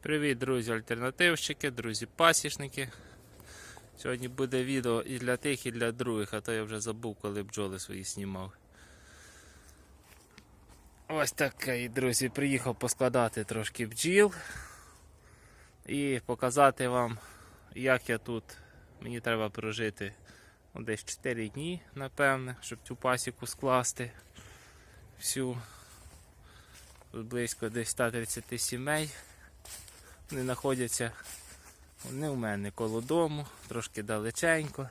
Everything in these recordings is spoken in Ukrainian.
Привіт, друзі, альтернативщики, друзі пасічники. Сьогодні буде відео і для тих, і для других, а то я вже забув, коли бджоли свої знімав. Ось такий, друзі, приїхав поскладати трошки бджіл і показати вам, як я тут. Мені треба прожити ну, десь 4 дні, напевне, щоб цю пасіку скласти. Всю. Тут близько десь 130 сімей. Вони знаходяться не в мене коло дому, трошки далеченько.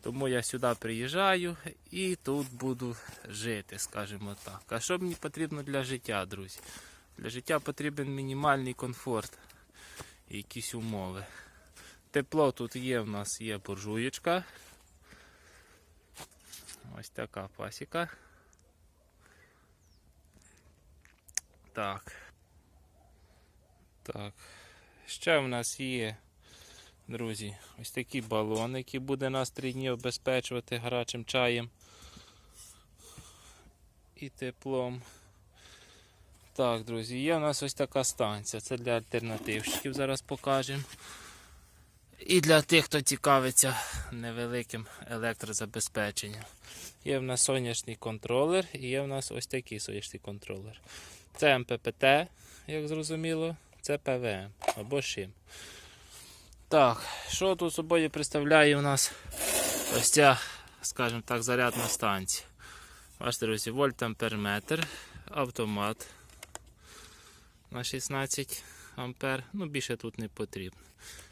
Тому я сюди приїжджаю і тут буду жити, скажімо так. А що мені потрібно для життя, друзі? Для життя потрібен мінімальний комфорт і якісь умови. Тепло тут є, в нас є буржуєчка. Ось така пасіка. Так. Так. Ще в нас є, друзі, ось такі балони, які буде нас три дні обезпечувати гарячим чаєм і теплом. Так, друзі, є у нас ось така станція. Це для альтернативщиків, зараз покажемо. І для тих, хто цікавиться невеликим електрозабезпеченням. Є в нас сонячний контролер і є в нас ось такий сонячний контролер. Це МППТ, як зрозуміло, це ПВМ або ШИМ. Так, що тут собою представляє у нас ось ця, скажімо так, зарядна станція. Бачите, друзі, вольт амперметр, автомат на 16 ампер. Ну, більше тут не потрібно.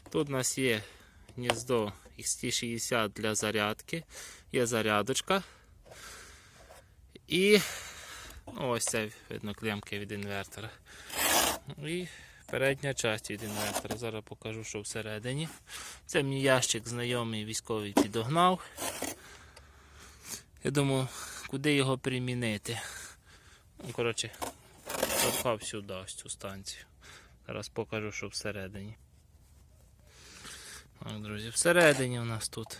Тут у нас є гніздо XT60 для зарядки, є зарядочка. І ну, ось це видно клемки від інвертора. І передня частина від інвертора. Зараз покажу, що всередині. Це мій ящик знайомий військовий підогнав. Я думаю, куди його примінити. Ну, коротше, запхав сюди ось цю станцію. Зараз покажу, що всередині. Так, друзі, всередині у нас тут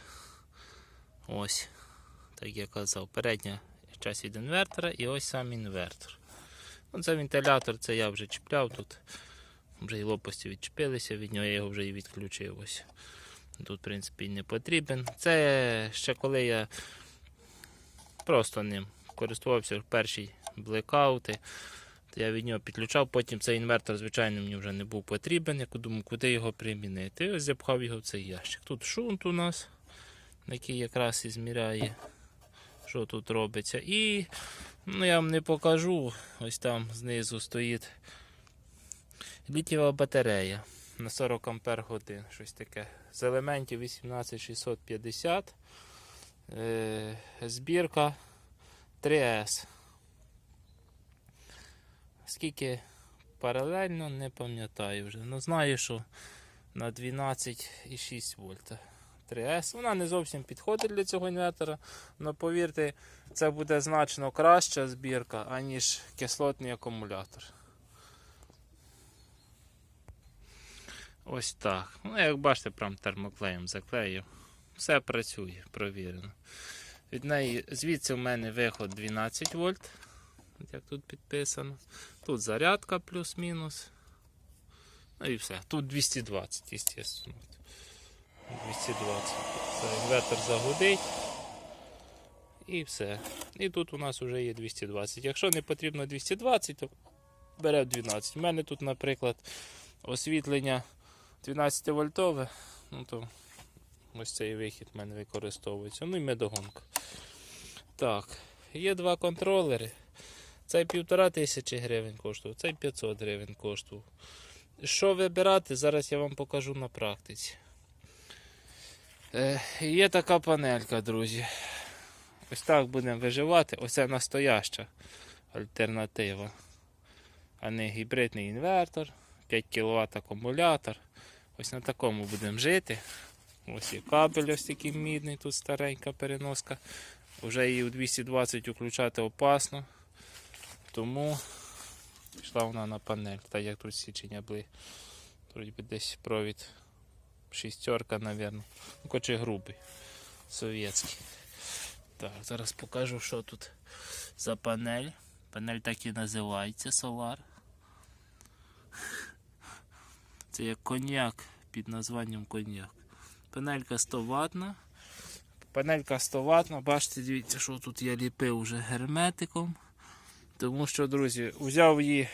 ось, так я казав, передня часть від інвертора і ось сам інвертор. Ну, це вентилятор, це я вже чіпляв тут. Вже і лопасті відчепилися від нього, я його вже і відключив. Ось. Тут, в принципі, не потрібен. Це ще коли я просто ним користувався перші блекаути. Я від нього підключав, потім цей інвертор, звичайно, мені вже не був потрібен. Я думаю, куди його примінити. І ось запхав його в цей ящик. Тут шунт у нас, який якраз і зміряє, що тут робиться. І ну, я вам не покажу. Ось там знизу стоїть літієва батарея на 40 ампер годин. Щось таке. З елементів 18650. Е, збірка 3С. Скільки паралельно, не пам'ятаю вже. Ну знаю, що на 12,6 вольта. 3С. Вона не зовсім підходить для цього інвертора, але повірте, це буде значно краща збірка, аніж кислотний акумулятор. Ось так. Ну, як бачите, прям термоклеєм заклеїв. Все працює, провірено. Від неї звідси в мене виход 12 вольт, як тут підписано. Тут зарядка плюс-мінус. Ну і все. Тут 220, звісно. 220. Це інвертор загудить. І все. І тут у нас вже є 220. Якщо не потрібно 220, то бере 12. У мене тут, наприклад, освітлення 12 вольтове. Ну то ось цей вихід в мене використовується. Ну і медогонка. Так, є два контролери. Цей півтора тисячі гривень коштував, цей 500 гривень коштував. Що вибирати, зараз я вам покажу на практиці. Е, є така панелька, друзі. Ось так будемо виживати. Оце настояща альтернатива. А не гібридний інвертор, 5 кВт акумулятор. Ось на такому будемо жити. Ось є кабель ось такий мідний, тут старенька переноска. Вже її у 220 включати опасно. Тому пішла вона на панель. Так як тут січення були. Тут би десь провід шістерка, мабуть. Ну, коротше, грубий. Совєтський. Так, зараз покажу, що тут за панель. Панель так і називається Solar. Це як коньяк під названням коньяк. Панелька 100 ватна. Панелька 100 ватна. Бачите, дивіться, що тут я ліпив вже герметиком. Тому що, друзі, взяв її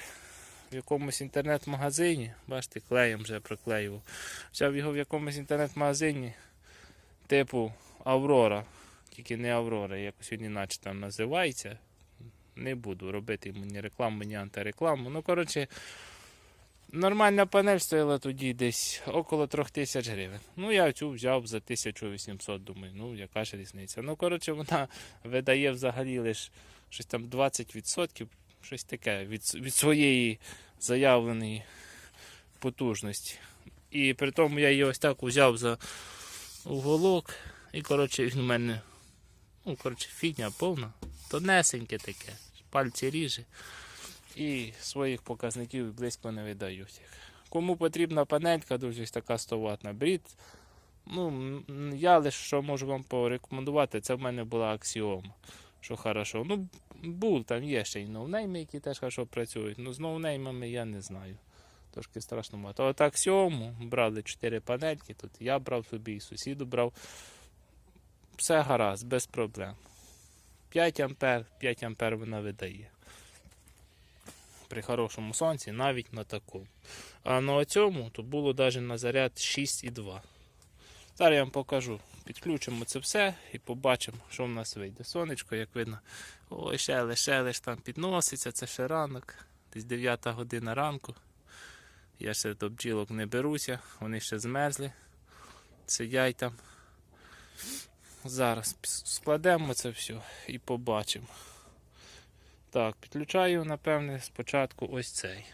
в якомусь інтернет-магазині. Бачите, клеєм вже проклеював. Взяв його в якомусь інтернет-магазині типу Аврора. Тільки не Аврора, якось він іначе там називається. Не буду робити йому ні рекламу, ні антирекламу. Ну, коротше, нормальна панель стояла тоді десь около 3000 гривень. Ну, я цю взяв за 1800, думаю, ну, яка ж різниця. Ну, коротше, вона видає взагалі лише щось там 20%, щось таке від, від своєї заявленої потужності. І при тому я її ось так взяв за уголок. І, коротше, він у мене, ну, коротше, фігня повна, тонесеньке таке, пальці ріже. І своїх показників близько не видають. Кому потрібна панелька, дуже така 100 ватна брід. Ну, я лише що можу вам порекомендувати, це в мене була аксіома. Що хорошо. Ну, був там є ще й ноунейми, які теж хорошо працюють. Ну, з ноунеймами я не знаю. Трошки страшнувато. От аксіому брали 4 панельки. Тут я брав собі і сусіду брав. Все гаразд, без проблем. 5 ампер, 5 ампер вона видає. При хорошому сонці, навіть на такому. А на цьому то було навіть на заряд 6,2. Зараз я вам покажу. Підключимо це все і побачимо, що в нас вийде. Сонечко, як видно, ой, шелеш, шелеш там підноситься, це ще ранок, десь 9 година ранку. Я ще до бджілок не беруся, вони ще змерзли. Сидять там. Зараз складемо це все і побачимо. Так, підключаю, напевне, спочатку ось цей.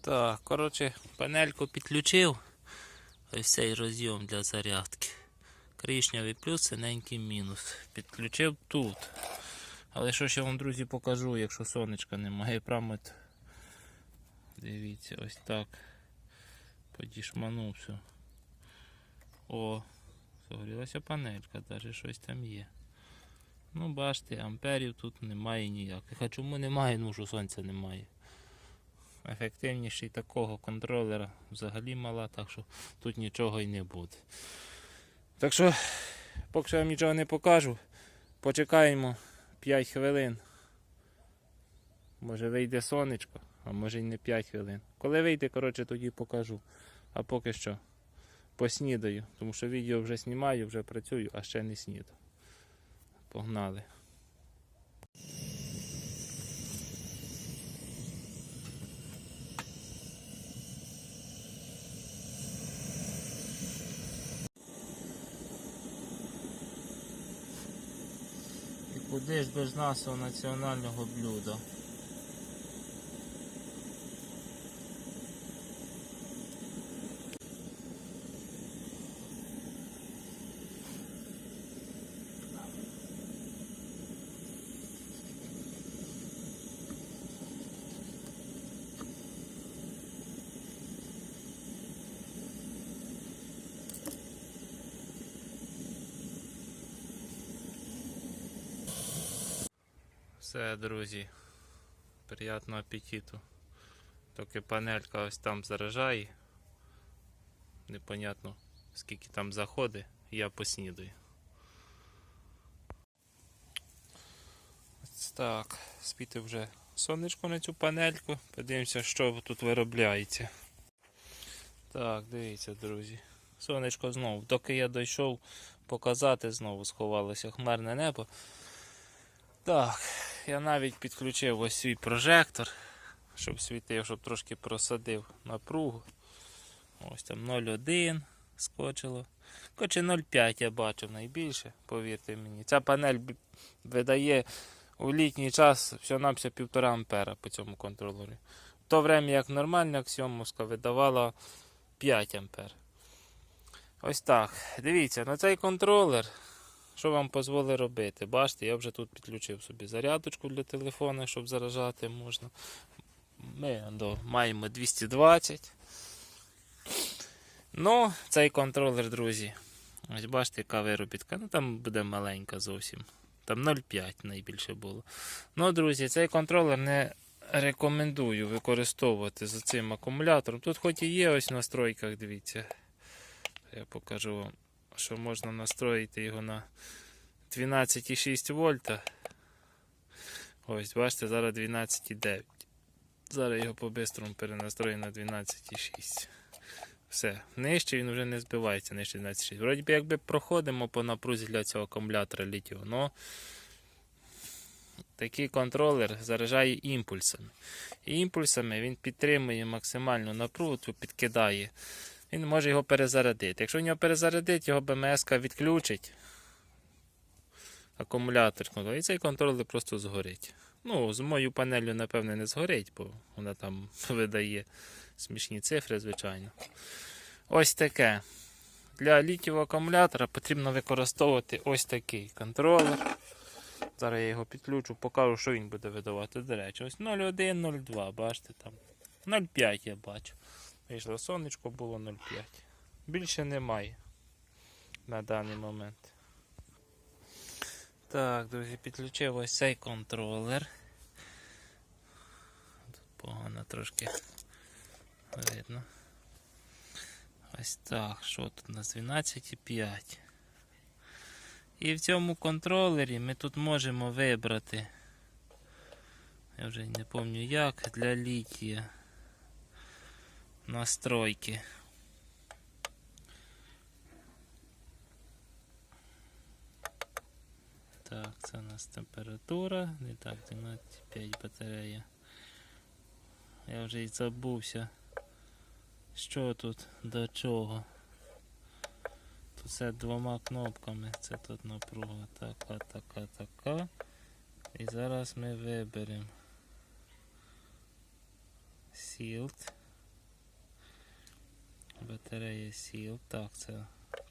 Так, коротше, панельку підключив. Ось цей розйом для зарядки. Коричневий плюс, синенький мінус. Підключив тут. Але що ще вам, друзі, покажу, якщо сонечка немає. Прямо Дивіться, ось так. Подішманув все. О, загорілася панелька, навіть щось там є. Ну, бачите, амперів тут немає ніяких. А чому немає? Ну, що сонця немає. Ефективніший такого контролера взагалі мала, так що тут нічого і не буде. Так що, поки що вам нічого не покажу, почекаємо 5 хвилин. Може вийде сонечко, а може й не 5 хвилин. Коли вийде, коротше, тоді покажу. А поки що поснідаю, тому що відео вже знімаю, вже працюю, а ще не сніду. Погнали. І куди ж без нашого національного блюда? Все, друзі. Приятного апетиту. Тільки панелька ось там заражає. Непонятно скільки там заходить, я поснідаю. Ось так, спіти вже сонечко на цю панельку. Подивимося, що тут виробляється. Так, дивіться, друзі. Сонечко знову. Доки я дійшов показати, знову сховалося хмарне небо. Так, я навіть підключив ось свій прожектор, щоб світив, щоб трошки просадив напругу. Ось там 0,1 скочило. Коротше 0,5 я бачив найбільше, повірте мені. Ця панель видає у літній час всього-навсього 1,5 ампера по цьому контролері. В то время як нормальна аксіомовська видавала 5 ампер. Ось так. Дивіться, на цей контролер що вам дозволить робити? Бачите, я вже тут підключив собі зарядочку для телефону, щоб заражати можна. Ми маємо 220. Ну, цей контролер, друзі. Ось бачите, яка виробітка. Ну там буде маленька зовсім. Там 0,5 найбільше було. Ну, друзі, цей контролер не рекомендую використовувати за цим акумулятором. Тут хоч і є ось в настройках, дивіться. Я покажу вам, що можна настроїти його на 12,6 вольта. Ось, бачите, зараз 12,9. Зараз його по-бистрому перенастрою на 12,6. Все, нижче він вже не збивається, нижче 12,6. Вроді би якби проходимо по напрузі для цього акумулятора літіо, но такий контролер заряджає імпульсами. І імпульсами він підтримує максимальну напругу, підкидає. Він може його перезарядити. Якщо в нього перезарядить, його БМС відключить акумулятор. І цей контролер просто згорить. Ну, з моєю панелью, напевне, не згорить, бо вона там видає смішні цифри, звичайно. Ось таке. Для літівого акумулятора потрібно використовувати ось такий контролер. Зараз я його підключу, покажу, що він буде видавати. До речі, ось 0,1, 0,2, бачите там. 0,5 я бачу. Вийшло сонечко було 0,5. Більше немає на даний момент. Так, друзі, підключив ось цей контролер. Тут погано трошки видно. Ось так, що тут у нас 12,5. І в цьому контролері ми тут можемо вибрати. Я вже не пам'ятаю як, для літія настройки. Так, це у нас температура. Не так, 12,5 батарея. Я вже і забувся. Що тут до чого? Тут все двома кнопками. Це тут напруга. Така, така, така. І зараз ми виберемо Sealed. Батарея Sealed. Так, це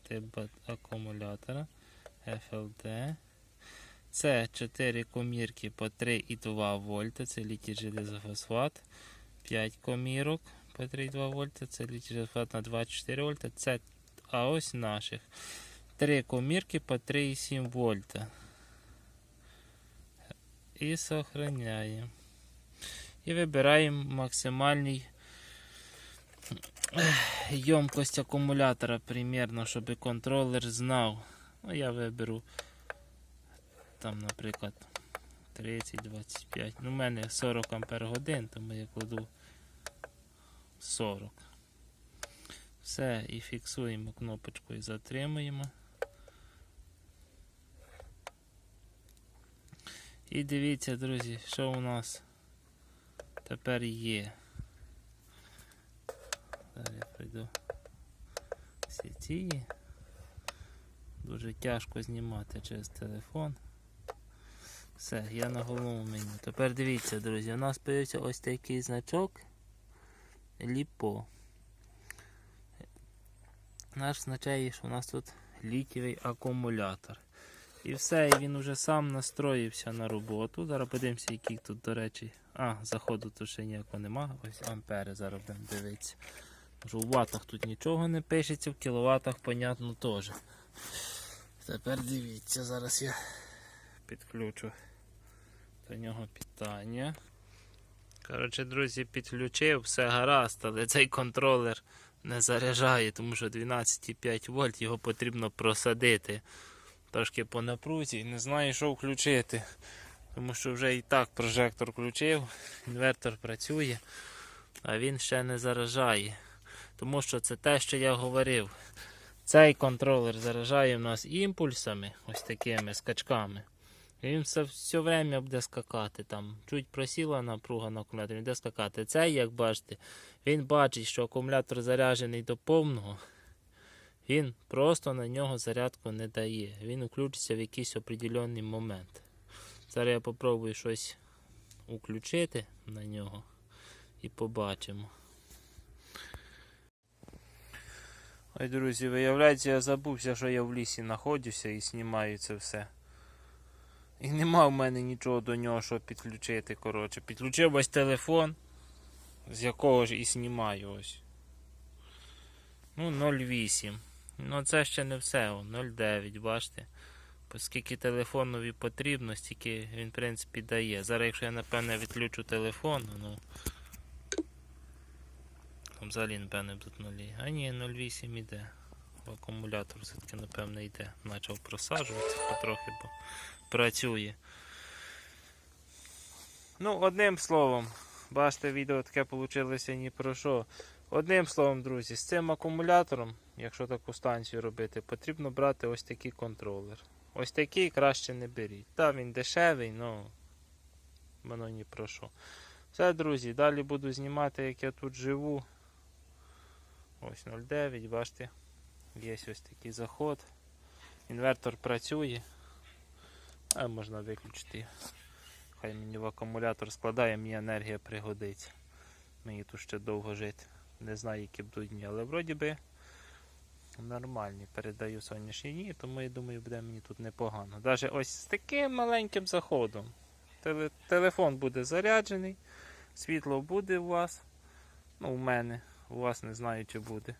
тип акумулятора FLD. Це 4 комірки по 3,2 вольта. Це літій железофосфат. 5 комірок по 3,2 вольта. Це літій на 2,4 вольта. Це а ось наших. Три комірки по 3,7 вольта. І сохраняємо. І вибираємо максимальний ємкость акумулятора примірно, щоб контролер знав. Ну, я виберу там, наприклад, 30-25. Ну, у мене 40 ампер годин, тому я кладу 40. Все, і фіксуємо кнопочкою, затримуємо. І дивіться, друзі, що у нас тепер є. Зараз я пройду всі ці. Дуже тяжко знімати через телефон. Все, я на головному меню. Тепер дивіться, друзі, у нас з'явився ось такий значок ліпо. Наш означає, що у нас тут літєвий акумулятор. І все, і він вже сам настроївся на роботу. Зараз подивимося, який тут, до речі. А, заходу тут ще ніякого нема. Ось ампери зараз будемо дивитися. Може, у ватах тут нічого не пишеться, в кіловатах, понятно, теж. Тепер дивіться, зараз я підключу до нього питання. Коротше, друзі, підключив, все гаразд, але цей контролер не заряджає, тому що 12,5 вольт його потрібно просадити трошки по напрузі. Не знаю, що включити. Тому що вже і так прожектор включив, інвертор працює, а він ще не заражає. Тому що це те, що я говорив. Цей контролер заражає в нас імпульсами, ось такими скачками. І він все, все время буде скакати. Там чуть просіла напруга на акумуляторі, він буде скакати. Цей, як бачите, він бачить, що акумулятор заряджений до повного. Він просто на нього зарядку не дає. Він включиться в якийсь определенний момент. Зараз я попробую щось включити на нього і побачимо. Ой, друзі, виявляється, я забувся, що я в лісі знаходжуся і знімаю це все. І нема в мене нічого до нього, щоб підключити. коротше. Підключив ось телефон, з якого ж і знімаю ось. Ну, 0,8. Ну це ще не все. 0,9, бачите. Оскільки телефонові потрібно, стільки він, в принципі, дає. Зараз, якщо я, напевне, відключу телефон, ну. Там взагалі, напевне, будуть нулі. А ні, 0,8 іде. Акумулятор все-таки, напевне, йде. Почав просаджуватися потрохи, бо працює. Ну, одним словом, бачите, відео таке вийшло ні про що. Одним словом, друзі, з цим акумулятором, якщо таку станцію робити, потрібно брати ось такий контролер. Ось такий краще не беріть. Так, він дешевий, але воно ні про що. Все, друзі, далі буду знімати, як я тут живу. Ось 0,9, бачите, є ось такий заход. Інвертор працює. А можна виключити. Хай мені в акумулятор складає, мені енергія пригодиться. Мені тут ще довго жити. Не знаю, які будуть дні, але вроді би нормальні. Передаю сонячні дні, тому я думаю, буде мені тут непогано. Навіть ось з таким маленьким заходом. Телефон буде заряджений, світло буде у вас. Ну, у мене, у вас не знаю, чи буде.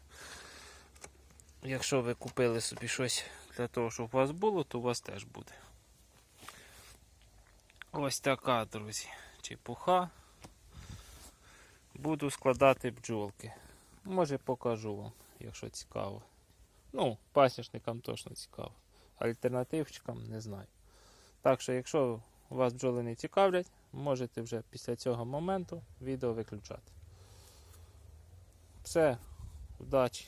Якщо ви купили собі щось для того, щоб у вас було, то у вас теж буде. Ось така, друзі, чепуха. Буду складати бджолки. Може покажу вам, якщо цікаво. Ну, пасічникам точно цікаво. Альтернативчикам не знаю. Так що, якщо вас бджоли не цікавлять, можете вже після цього моменту відео виключати. Все, удачі!